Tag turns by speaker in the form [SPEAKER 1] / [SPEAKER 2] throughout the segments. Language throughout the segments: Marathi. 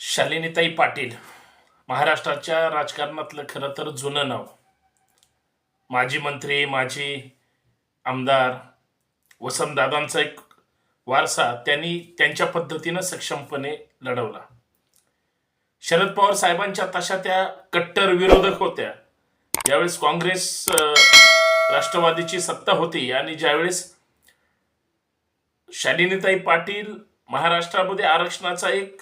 [SPEAKER 1] शालिनीताई पाटील महाराष्ट्राच्या राजकारणातलं खरं तर जुनं नाव. माजी मंत्री माजी आमदार वसंतदादांचा एक वारसा त्यांनी त्यांच्या पद्धतीनं सक्षमपणे लढवला. शरद पवार साहेबांच्या तशा त्या कट्टर विरोधक होत्या. ज्यावेळेस काँग्रेस राष्ट्रवादीची सत्ता होती आणि ज्यावेळेस शालिनीताई पाटील महाराष्ट्रामध्ये आरक्षणाचा एक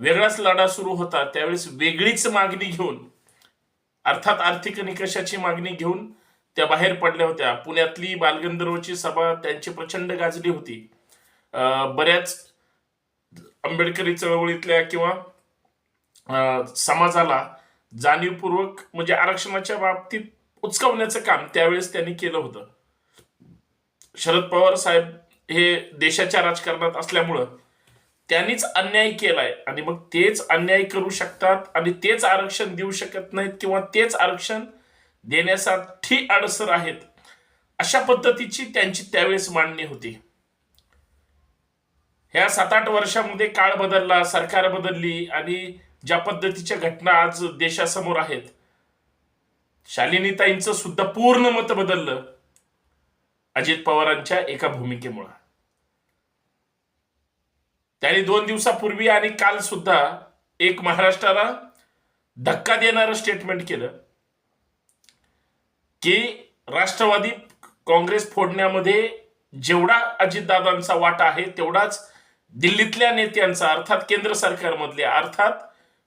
[SPEAKER 1] वेगळाच लढा सुरू होता त्यावेळेस वेगळीच मागणी घेऊन अर्थात आर्थिक निकषाची मागणी घेऊन त्या बाहेर पडल्या होत्या. पुण्यातली बालगंधर्वची सभा त्यांची प्रचंड गाजली होती. बऱ्याच आंबेडकरी चळवळीतल्या किंवा अं, समाजाला जाणीवपूर्वक म्हणजे आरक्षणाच्या बाबतीत उचकावण्याचं काम त्यावेळेस त्यांनी केलं होतं. शरद पवार साहेब हे देशाच्या राजकारणात असल्यामुळं त्यांनीच अन्याय केलाय. आणि मग तेच अन्याय करू शकतात आणि तेच आरक्षण देऊ शकत नाहीत किंवा तेच आरक्षण देण्यासाठी अडसर आहेत. अशा पद्धतीची त्यांची त्यावेळेस मांडणी होती. ह्या सात आठ वर्षामध्ये काळ बदलला सरकार बदलली आणि ज्या पद्धतीच्या घटना आज देशासमोर आहेत. शालिनीताईंचं सुद्धा पूर्ण मत बदललं. अजित पवारांच्या एका भूमिकेमुळं. त्यांनी दोन दिवसापूर्वी आणि काल सुद्धा एक महाराष्ट्राला धक्का देणारं स्टेटमेंट केलं की राष्ट्रवादी काँग्रेस फोडण्यामध्ये जेवढा अजितदादांचा वाटा आहे तेवढाच दिल्लीतल्या नेत्यांचा अर्थात केंद्र सरकारमधल्या अर्थात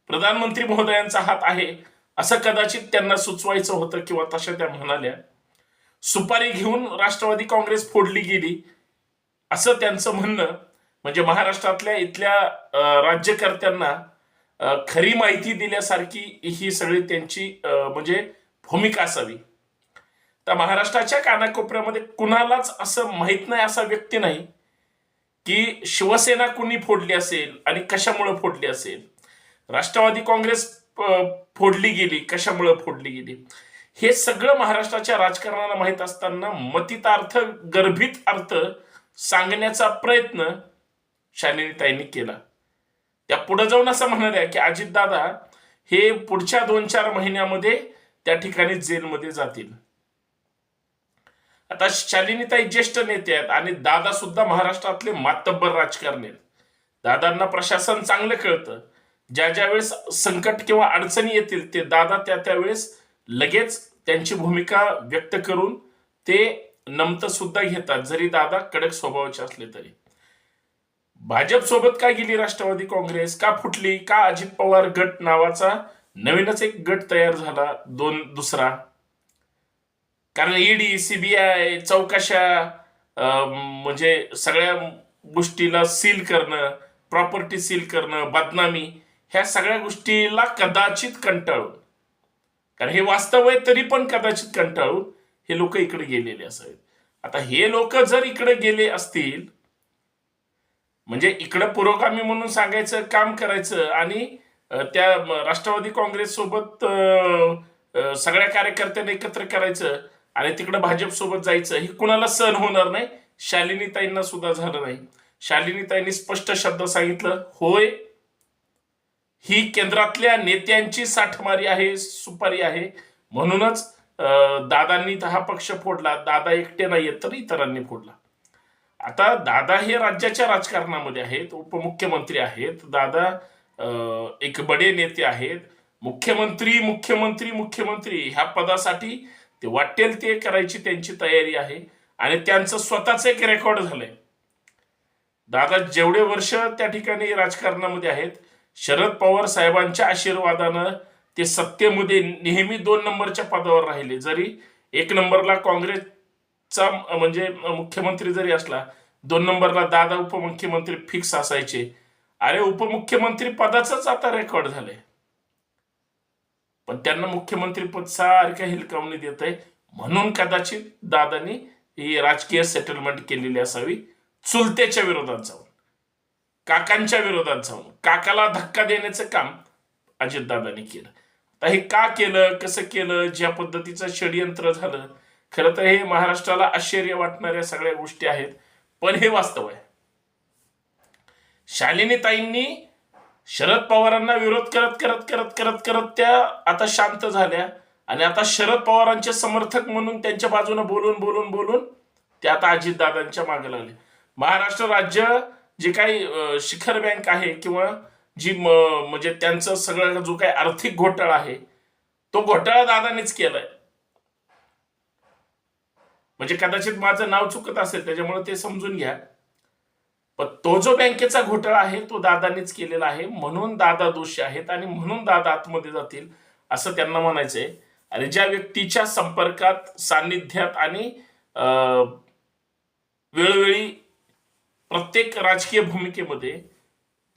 [SPEAKER 1] प्रधानमंत्री महोदयांचा हात आहे असं कदाचित त्यांना सुचवायचं होतं किंवा तशा त्या म्हणाल्या. सुपारी घेऊन राष्ट्रवादी काँग्रेस फोडली गेली असं त्यांचं म्हणणं म्हणजे महाराष्ट्रातल्या इथल्या राज्यकर्त्यांना खरी माहिती दिल्यासारखी ही सगळी त्यांची म्हणजे भूमिका असावी. तर महाराष्ट्राच्या कानाकोपऱ्यामध्ये कुणालाच असं माहीत नाही असा व्यक्ती नाही की शिवसेना कुणी फोडली असेल आणि कशामुळे फोडली असेल. राष्ट्रवादी काँग्रेस फोडली गेली कशामुळे फोडली गेली? हे सगळं महाराष्ट्राच्या राजकारणाला माहीत असताना मतितार्थ गर्भित अर्थ सांगण्याचा प्रयत्न शालिनीताईंनी केला. त्या पुढे जाऊन असं म्हणाल्या की अजितदादा हे पुढच्या दोन चार महिन्यामध्ये त्या ठिकाणी जेलमध्ये जातील. आता शालिनीताई ज्येष्ठ नेते आहेत आणि दादा सुद्धा महाराष्ट्रातले मातब्बर राजकारणी आहेत. दादांना प्रशासन चांगलं कळतं. ज्या ज्या वेळेस संकट किंवा अडचणी येतील ते दादा त्या त्यावेळेस लगेच त्यांची भूमिका व्यक्त करून ते नमतं सुद्धा घेतात जरी दादा कडक स्वभावाचे असले तरी. भाजप सोबत का गेली राष्ट्रवादी काँग्रेस? का फुटली? का अजित पवार गट नावाचा? नवीनच एक गट तयार झाला दोन दुसरा. कारण ईडी सीबीआय चौकशा म्हणजे सगळ्या गोष्टीला सील करणं प्रॉपर्टी सील करणं बदनामी ह्या सगळ्या गोष्टीला कदाचित कंटाळून. कारण हे वास्तव आहे तरी पण कदाचित कंटाळून हे लोक इकडे गेलेले असावेत. आता हे लोक जर इकडे गेले असतील म्हणजे इकडं पुरोगामी म्हणून सांगायचं काम करायचं आणि त्या राष्ट्रवादी काँग्रेस सोबत अं, सगळ्या कार्यकर्त्यांना एकत्र करायचं आणि तिकडं भाजप सोबत जायचं हे कुणाला सहन होणार नाही शालिनीताईंना सुद्धा झालं नाही. शालिनीताईंनी स्पष्ट शब्द सांगितलं होय ही केंद्रातल्या नेत्यांची साठमारी आहे सुपारी आहे. म्हणूनच अं, दादांनी तर हा पक्ष फोडला दादा एकटे नाहीयेत तर इतरांनी फोडला. आता दादा हे राज्याच्या राजकारणामध्ये आहेत उपमुख्यमंत्री आहेत. दादा एक बडे नेते आहेत. मुख्यमंत्री मुख्यमंत्री मुख्यमंत्री ह्या पदासाठी ते वाटेल ते करायची त्यांची तयारी आहे आणि त्यांचं स्वतःच एक रेकॉर्ड झालंय. दादा जेवढे वर्ष त्या ठिकाणी राजकारणामध्ये आहेत शरद पवार साहेबांच्या आशीर्वादानं ते सत्तेमध्ये नेहमी दोन नंबरच्या पदावर राहिले. जरी एक नंबरला काँग्रेस चा म्हणजे मुख्यमंत्री जरी असला दोन नंबरला दादा उपमुख्यमंत्री फिक्स असायचे. अरे उपमुख्यमंत्री पदाचाच आता रेकॉर्ड झालंय. पण त्यांना मुख्यमंत्री पद सारख्या हिलकावणी देत आहे म्हणून कदाचित दादांनी ही राजकीय सेटलमेंट केलेली असावी. चुलतेच्या विरोधात जाऊन काकांच्या विरोधात जाऊन काकाला धक्का देण्याचं काम अजितदादानी केलं. आता हे का केलं कसं केलं ज्या पद्धतीचं षडयंत्र झालं खरं तर हे महाराष्ट्राला आश्चर्य वाटणाऱ्या सगळ्या गोष्टी आहेत पण हे वास्तव आहे. शालिनीताईंनी शरद पवारांना विरोध करत करत करत करत करत त्या आता शांत झाल्या आणि आता शरद पवारांचे समर्थक म्हणून त्यांच्या बाजूने बोलून बोलून बोलून ते आता अजितदादांच्या मागे लागले. महाराष्ट्र राज्य जे काही शिखर बँक आहे किंवा जी म्हणजे त्यांचं सगळं जो काही आर्थिक घोटाळा आहे तो घोटाळा दादानेच केलाय. म्हणजे कदाचित माझं नाव चुकत असेल त्याच्यामुळे ते समजून घ्या. पण तो जो बँकेचा घोटाळा आहे तो दादानीच केलेला आहे. म्हणून दादा दोषी आहेत आणि म्हणून दादा आतमध्ये जातील असं त्यांना म्हणायचंय. आणि ज्या व्यक्तीच्या संपर्कात सान्निध्यात आणि अं, वेळोवेळी प्रत्येक राजकीय भूमिकेमध्ये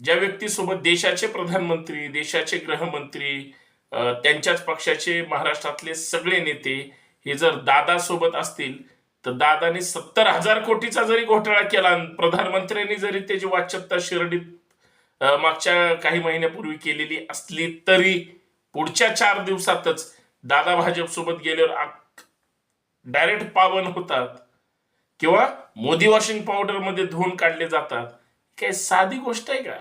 [SPEAKER 1] ज्या व्यक्तीसोबत देशाचे प्रधानमंत्री देशाचे गृहमंत्री त्यांच्याच पक्षाचे महाराष्ट्रातले सगळे नेते हे जर दादा सोबत असतील तर दादाने सत्तर हजार कोटीचा जरी घोटाळा केला आणि प्रधानमंत्र्यांनी जरी त्याची वाच्यता शिर्डीत मागच्या काही महिन्यापूर्वी केलेली असली तरी पुढच्या चार दिवसातच दादा भाजप सोबत गेल्यावर डायरेक्ट पावन होतात. किंवा मोदी वॉशिंग पावडरमध्ये धुवून काढले जातात. काय साधी गोष्ट आहे का?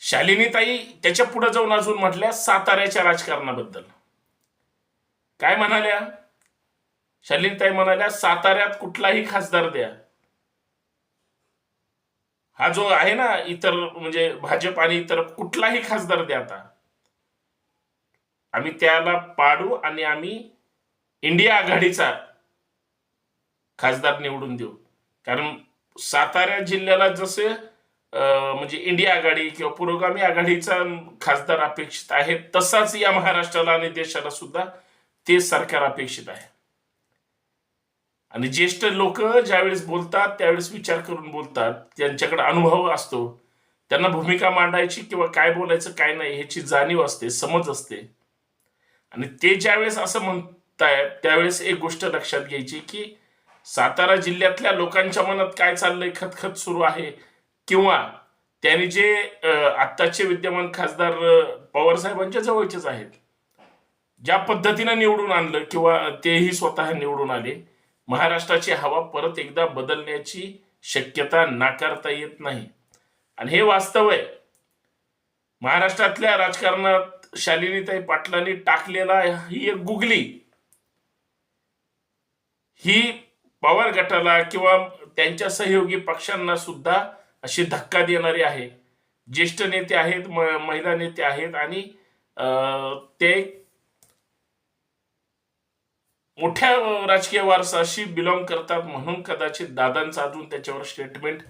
[SPEAKER 1] शालिनीताई त्याच्या पुढे जाऊन अजून म्हटल्या साताऱ्याच्या राजकारणाबद्दल. काय म्हणाल्या? शालीनताई म्हणाल्या साताऱ्यात कुठलाही खासदार द्या. हा जो आहे ना इतर म्हणजे भाजप आणि इतर कुठलाही खासदार द्या आता. आम्ही त्याला पाडू आणि आम्ही इंडिया आघाडीचा खासदार निवडून देऊ. कारण सातारा जिल्ह्याला जसे म्हणजे इंडिया आघाडी किंवा पुरोगामी आघाडीचा खासदार अपेक्षित आहे तसाच या महाराष्ट्राला आणि देशाला सुद्धा ते सरकार अपेक्षित आहे. आणि ज्येष्ठ लोक ज्यावेळेस बोलतात त्यावेळेस विचार करून बोलतात त्यांच्याकडे अनुभव असतो. त्यांना भूमिका मांडायची किंवा काय बोलायचं काय नाही ह्याची जाणीव असते समज असते. आणि ते ज्यावेळेस असं म्हणतायत त्यावेळेस एक गोष्ट लक्षात घ्यायची की सातारा जिल्ह्यातल्या लोकांच्या मनात काय चाललंय खतखत सुरू आहे. किंवा त्यांनी जे आत्ताचे विद्यमान खासदार पवार साहेबांच्या जवळचेच आहेत. ज्या पद्धतीनं निवडून आणलं किंवा तेही स्वतः निवडून आले महाराष्ट्राची हवा परत एकदा बदलण्याची शक्यता नाकारता येत नाही. आणि हे वास्तव आहे. महाराष्ट्रातल्या राजकारणात शालिनीताई पाटलांनी टाकलेला ही एक गुगली. ही पवार गटाला किंवा त्यांच्या सहयोगी पक्षांना सुद्धा अशी धक्का देणारी आहे. ज्येष्ठ नेते आहेत महिला नेते आहेत आणि अं, ते मोठ्या राजकीय वारसाशी बिलॉंग करतात म्हणून कदाचित दादांचं अजून त्याच्यावर स्टेटमेंट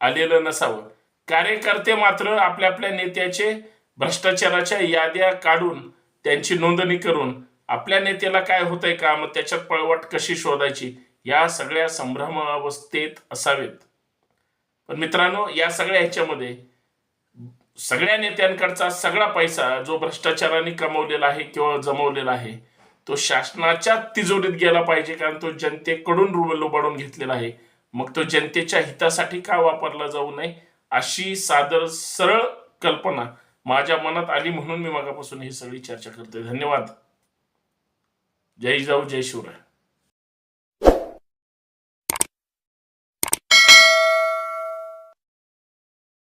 [SPEAKER 1] आलेलं नसावं. कार्यकर्ते मात्र आपल्या आपल्या नेत्याचे भ्रष्टाचाराच्या याद्या काढून त्यांची नोंदणी करून आपल्या नेत्याला काय होतंय का मग त्याच्यात पळवाट कशी शोधायची या सगळ्या संभ्रम अवस्थेत असावेत. पण मित्रांनो या सगळ्या ह्याच्यामध्ये सगळ्या नेत्यांकडचा सगळा पैसा जो भ्रष्टाचाराने कमवलेला आहे किंवा जमवलेला आहे तो शासनाच्या तिजोरीत गेला पाहिजे कारण तो जनतेकडून रु- लुबाडून घेतलेला आहे. मग तो जनतेच्या हितासाठी का वापरला जाऊ नये अशी सादर सरळ कल्पना माझ्या मनात आली म्हणून मी मागापासून ही सगळी चर्चा करतोय. धन्यवाद. जय जाऊ जय शिवराय.